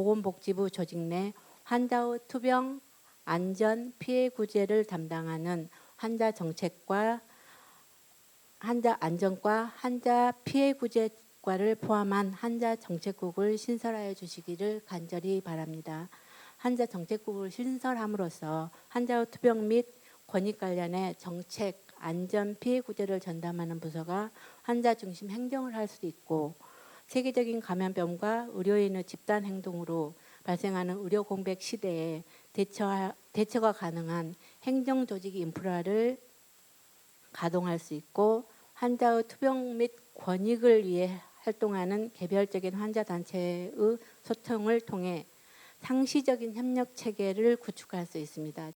보건복지부 조직 내 환자 의 투병 안전 피해 구제를 담당하는 환자 정책과 환자 안전과 환자 피해 구제과를 포함한 환자 정책국을 신설하여 주시기를 간절히 바랍니다. 환자 정책국을 신설함으로써 환자의 투병 및 권익 관련의 정책, 안전, 피해 구제를 전담하는 부서가 환자 중심 행정을 할수 있고 세계적인 감염병과 의료인의 집단 행동으로 발생하는 의료 공백 시대에 대처, 대처가 가능한 행정 조직 인프라를 가동할 수 있고 환자의 투병 및 권익을 위해 활동하는 개별적인 환자 단체의 소통을 통해 상시적인 협력 체계를 구축할 수 있습니다.